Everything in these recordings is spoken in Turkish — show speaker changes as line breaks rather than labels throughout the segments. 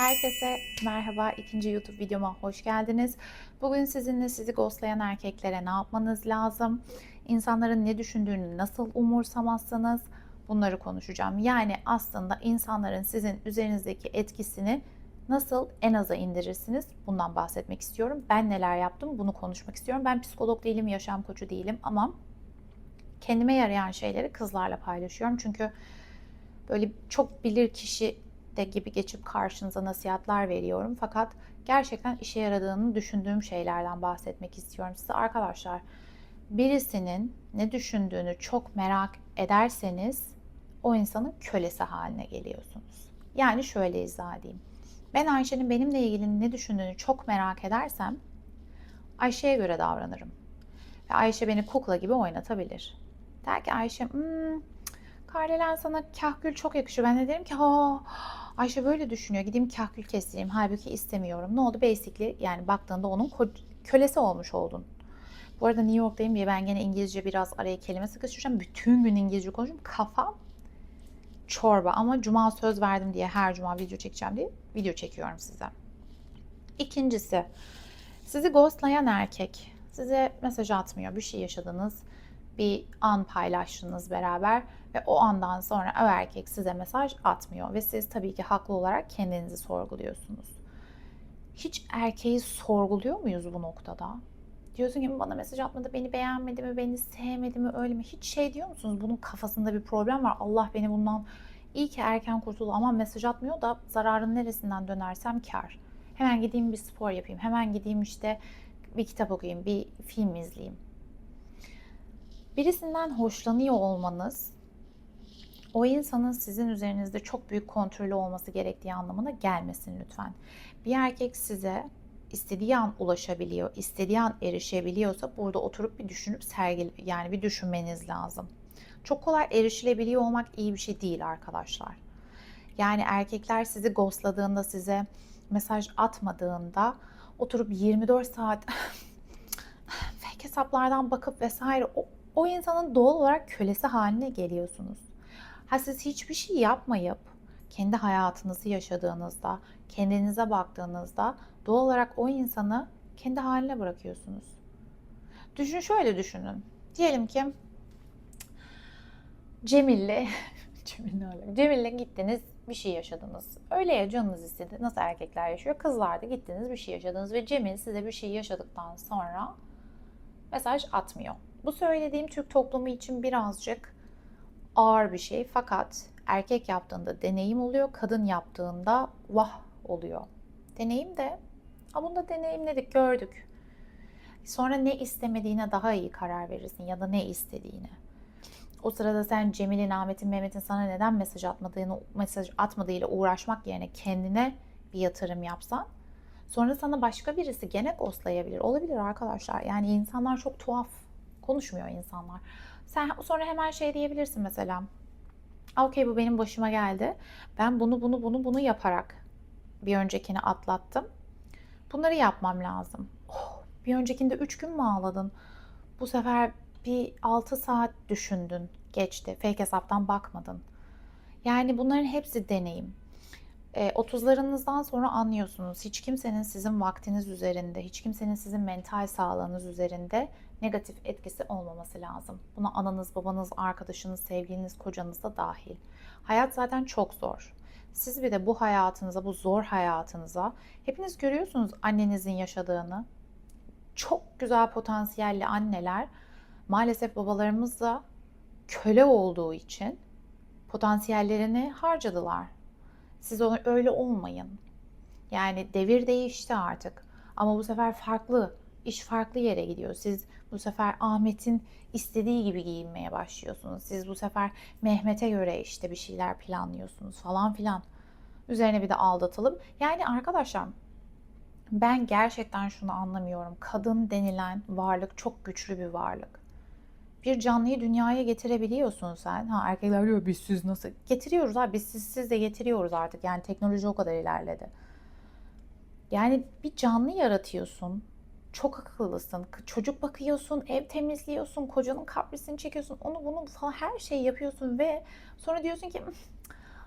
Herkese merhaba. ikinci YouTube videoma hoş geldiniz. Bugün sizinle sizi ghostlayan erkeklere ne yapmanız lazım? İnsanların ne düşündüğünü nasıl umursamazsınız? Bunları konuşacağım. Yani aslında insanların sizin üzerinizdeki etkisini nasıl en aza indirirsiniz? Bundan bahsetmek istiyorum. Ben neler yaptım? Bunu konuşmak istiyorum. Ben psikolog değilim, yaşam koçu değilim ama kendime yarayan şeyleri kızlarla paylaşıyorum. Çünkü böyle çok bilir kişi de gibi geçip karşınıza nasihatler veriyorum. Fakat gerçekten işe yaradığını düşündüğüm şeylerden bahsetmek istiyorum size. Arkadaşlar birisinin ne düşündüğünü çok merak ederseniz o insanın kölesi haline geliyorsunuz. Yani şöyle izah edeyim. Ben Ayşe'nin benimle ilgili ne düşündüğünü çok merak edersem Ayşe'ye göre davranırım. Ve Ayşe beni kukla gibi oynatabilir. Der ki Ayşe, hmm, Kardelen sana kahkül çok yakışıyor. Ben de derim ki ha Ayşe böyle düşünüyor. Gideyim kahkül kestireyim. Halbuki istemiyorum. Ne oldu? Basically yani baktığında onun kölesi olmuş oldun. Bu arada New York'tayım diye ben gene İngilizce biraz araya kelime sıkıştıracağım. Bütün gün İngilizce konuşuyorum. Kafam çorba ama cuma söz verdim diye her cuma video çekeceğim diye video çekiyorum size. İkincisi sizi ghostlayan erkek size mesaj atmıyor. Bir şey yaşadınız bir an paylaştınız beraber ve o andan sonra o erkek size mesaj atmıyor ve siz tabii ki haklı olarak kendinizi sorguluyorsunuz. Hiç erkeği sorguluyor muyuz bu noktada? Diyorsun ki bana mesaj atmadı, beni beğenmedi mi, beni sevmedi mi, öyle mi? Hiç şey diyor musunuz? Bunun kafasında bir problem var. Allah beni bundan iyi ki erken kurtuldu ama mesaj atmıyor da zararın neresinden dönersem kar. Hemen gideyim bir spor yapayım, hemen gideyim işte bir kitap okuyayım, bir film izleyeyim birisinden hoşlanıyor olmanız o insanın sizin üzerinizde çok büyük kontrolü olması gerektiği anlamına gelmesin lütfen. Bir erkek size istediği an ulaşabiliyor, istediği an erişebiliyorsa burada oturup bir düşünüp sergil yani bir düşünmeniz lazım. Çok kolay erişilebiliyor olmak iyi bir şey değil arkadaşlar. Yani erkekler sizi ghostladığında, size mesaj atmadığında oturup 24 saat fake hesaplardan bakıp vesaire o o insanın doğal olarak kölesi haline geliyorsunuz. Ha siz hiçbir şey yapmayıp kendi hayatınızı yaşadığınızda, kendinize baktığınızda doğal olarak o insanı kendi haline bırakıyorsunuz. Düşün şöyle düşünün. Diyelim ki Cemil'le Cemil'le Cemil'le gittiniz bir şey yaşadınız. Öyle ya canınız istedi. Nasıl erkekler yaşıyor? Kızlar da gittiniz bir şey yaşadınız ve Cemil size bir şey yaşadıktan sonra mesaj atmıyor. Bu söylediğim Türk toplumu için birazcık ağır bir şey fakat erkek yaptığında deneyim oluyor, kadın yaptığında vah oluyor. Deneyim de, ha bunu da deneyimledik, gördük. Sonra ne istemediğine daha iyi karar verirsin ya da ne istediğine. O sırada sen Cemil'in, Ahmet'in, Mehmet'in sana neden mesaj atmadığını, mesaj atmadığıyla uğraşmak yerine kendine bir yatırım yapsan sonra sana başka birisi gene ghostlayabilir. Olabilir arkadaşlar. Yani insanlar çok tuhaf konuşmuyor insanlar. Sen sonra hemen şey diyebilirsin mesela. Okey bu benim başıma geldi. Ben bunu bunu bunu bunu yaparak bir öncekini atlattım. Bunları yapmam lazım. Oh, bir öncekinde 3 gün mü ağladın? Bu sefer bir 6 saat düşündün. Geçti. Fake hesaptan bakmadın. Yani bunların hepsi deneyim. E, 30'larınızdan sonra anlıyorsunuz. Hiç kimsenin sizin vaktiniz üzerinde, hiç kimsenin sizin mental sağlığınız üzerinde negatif etkisi olmaması lazım. Buna ananız, babanız, arkadaşınız, sevgiliniz, kocanız da dahil. Hayat zaten çok zor. Siz bir de bu hayatınıza, bu zor hayatınıza hepiniz görüyorsunuz annenizin yaşadığını. Çok güzel potansiyelli anneler maalesef babalarımızla köle olduğu için potansiyellerini harcadılar. Siz öyle olmayın. Yani devir değişti artık. Ama bu sefer farklı iş farklı yere gidiyor. Siz bu sefer Ahmet'in istediği gibi giyinmeye başlıyorsunuz. Siz bu sefer Mehmet'e göre işte bir şeyler planlıyorsunuz falan filan. Üzerine bir de aldatılıp. Yani arkadaşlar ben gerçekten şunu anlamıyorum. Kadın denilen varlık çok güçlü bir varlık. Bir canlıyı dünyaya getirebiliyorsun sen. Ha erkekler diyor biz siz nasıl? Getiriyoruz abi biz siz, siz de getiriyoruz artık. Yani teknoloji o kadar ilerledi. Yani bir canlı yaratıyorsun çok akıllısın. Çocuk bakıyorsun, ev temizliyorsun, kocanın kaprisini çekiyorsun, onu bunu falan her şeyi yapıyorsun ve sonra diyorsun ki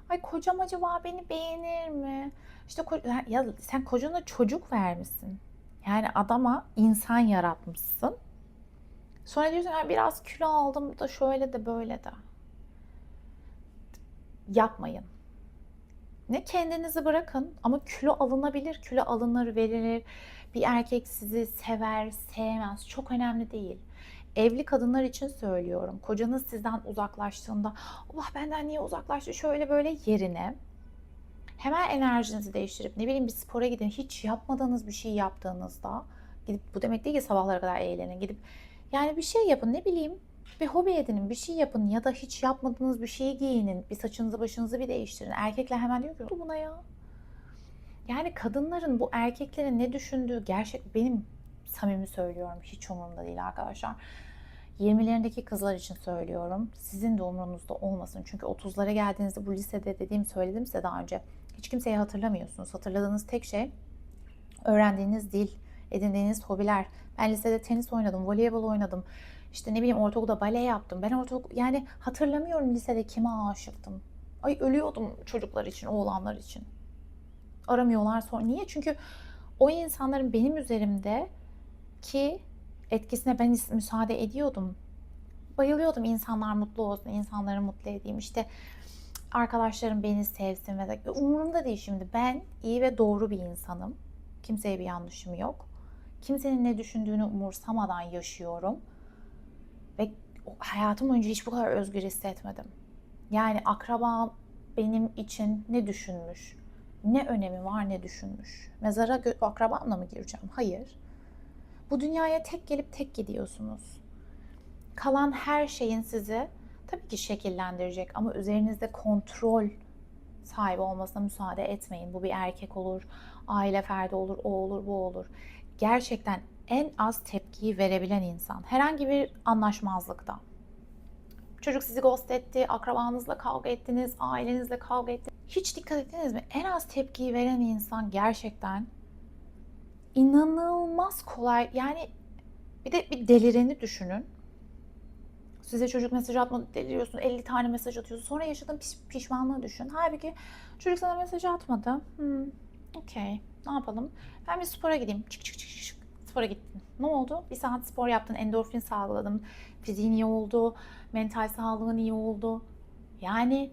Ay kocam acaba beni beğenir mi? İşte ya sen kocana çocuk vermişsin. Yani adama insan yaratmışsın. Sonra diyorsun "Ya biraz kilo aldım da şöyle de böyle de. Yapmayın. Ne kendinizi bırakın ama kilo alınabilir, kilo alınır, verilir. Bir erkek sizi sever, sevmez. Çok önemli değil. Evli kadınlar için söylüyorum. Kocanız sizden uzaklaştığında, Allah benden niye uzaklaştı şöyle böyle yerine hemen enerjinizi değiştirip ne bileyim bir spora gidin. Hiç yapmadığınız bir şey yaptığınızda gidip bu demek değil ki sabahlara kadar eğlenin. Gidip yani bir şey yapın ne bileyim bir hobi edinin, bir şey yapın ya da hiç yapmadığınız bir şeyi giyinin. Bir saçınızı başınızı bir değiştirin. Erkekler hemen diyor ki "Bu buna ya. Yani kadınların bu erkeklerin ne düşündüğü gerçek benim samimi söylüyorum. Hiç umurumda değil arkadaşlar. 20'lerindeki kızlar için söylüyorum. Sizin de umurunuzda olmasın. Çünkü 30'lara geldiğinizde bu lisede dediğim söyledim size daha önce. Hiç kimseyi hatırlamıyorsunuz. Hatırladığınız tek şey öğrendiğiniz dil, edindiğiniz hobiler. Ben lisede tenis oynadım, voleybol oynadım. İşte ne bileyim ortaokulda bale yaptım. Ben ortaokul yani hatırlamıyorum lisede kime aşıktım. Ay ölüyordum çocuklar için, oğlanlar için. Aramıyorlar sonra. Niye? Çünkü o insanların benim üzerimde ki etkisine ben müsaade ediyordum. Bayılıyordum insanlar mutlu olsun, insanları mutlu edeyim. İşte arkadaşlarım beni sevsin ve umurumda değil şimdi. Ben iyi ve doğru bir insanım. Kimseye bir yanlışım yok. Kimsenin ne düşündüğünü umursamadan yaşıyorum. Ve hayatım boyunca hiç bu kadar özgür hissetmedim. Yani akraba benim için ne düşünmüş? Ne önemi var ne düşünmüş? Mezara akrabamla mı gireceğim? Hayır. Bu dünyaya tek gelip tek gidiyorsunuz. Kalan her şeyin sizi tabii ki şekillendirecek ama üzerinizde kontrol sahibi olmasına müsaade etmeyin. Bu bir erkek olur, aile ferdi olur, o olur, bu olur. Gerçekten en az tepkiyi verebilen insan. Herhangi bir anlaşmazlıkta. Çocuk sizi ghost etti, akrabanızla kavga ettiniz, ailenizle kavga ettiniz. Hiç dikkat ettiniz mi? En az tepkiyi veren insan gerçekten inanılmaz kolay. Yani bir de bir delireni düşünün. Size çocuk mesaj atmadı deliriyorsun. 50 tane mesaj atıyorsun. Sonra yaşadığın piş- pişmanlığı düşün. Halbuki çocuk sana mesaj atmadı. Hmm, okey. Ne yapalım? Ben bir spora gideyim. Çık çık çık çık. Spora gittin. Ne oldu? Bir saat spor yaptın. Endorfin salgıladın. Fiziğin iyi oldu. Mental sağlığın iyi oldu. Yani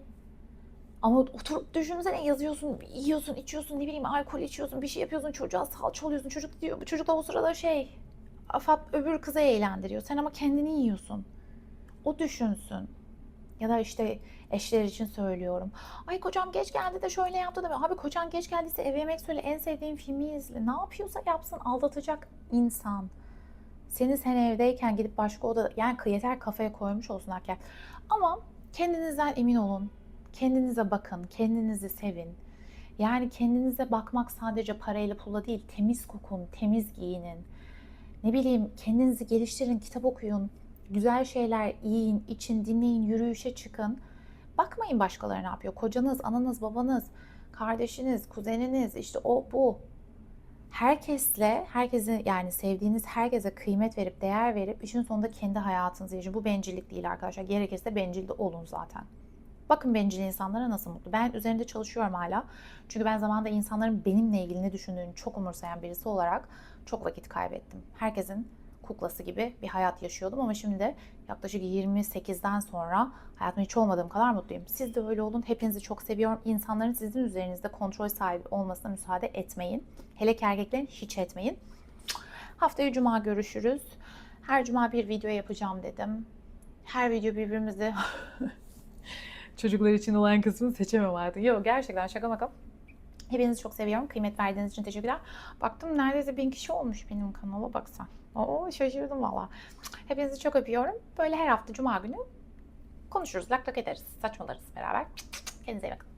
ama oturup düşünsene yazıyorsun, yiyorsun, içiyorsun, ne bileyim alkol içiyorsun, bir şey yapıyorsun, çocuğa salça oluyorsun. Çocuk diyor, çocuk da o sırada şey, afat öbür kızı eğlendiriyor. Sen ama kendini yiyorsun. O düşünsün. Ya da işte eşler için söylüyorum. Ay kocam geç geldi de şöyle yaptı da. Abi kocan geç geldiyse eve yemek söyle en sevdiğin filmi izle. Ne yapıyorsa yapsın aldatacak insan. Seni sen evdeyken gidip başka odada yani yeter kafaya koymuş olsun erkek. Ama kendinizden emin olun. Kendinize bakın, kendinizi sevin. Yani kendinize bakmak sadece parayla pulla değil, temiz kokun, temiz giyinin. Ne bileyim kendinizi geliştirin, kitap okuyun, güzel şeyler yiyin, için, dinleyin, yürüyüşe çıkın. Bakmayın başkaları ne yapıyor. Kocanız, ananız, babanız, kardeşiniz, kuzeniniz, işte o bu. Herkesle, herkesi yani sevdiğiniz herkese kıymet verip, değer verip işin sonunda kendi hayatınızı yaşayın. Bu bencillik değil arkadaşlar. Gerekirse bencil de olun zaten. Bakın bencil insanlara nasıl mutlu. Ben üzerinde çalışıyorum hala. Çünkü ben zamanında insanların benimle ilgili ne düşündüğünü çok umursayan birisi olarak çok vakit kaybettim. Herkesin kuklası gibi bir hayat yaşıyordum ama şimdi yaklaşık 28'den sonra hayatımda hiç olmadığım kadar mutluyum. Siz de öyle olun. Hepinizi çok seviyorum. İnsanların sizin üzerinizde kontrol sahibi olmasına müsaade etmeyin. Hele ki erkeklerin hiç etmeyin. Haftaya cuma görüşürüz. Her cuma bir video yapacağım dedim. Her video birbirimizi çocuklar için olan kısmını seçemem artık. Yok gerçekten şaka maka. Hepinizi çok seviyorum. Kıymet verdiğiniz için teşekkürler. Baktım neredeyse bin kişi olmuş benim kanala baksan. Oo şaşırdım valla. Hepinizi çok öpüyorum. Böyle her hafta cuma günü konuşuruz, lak lak ederiz, saçmalarız beraber. Kendinize iyi bakın.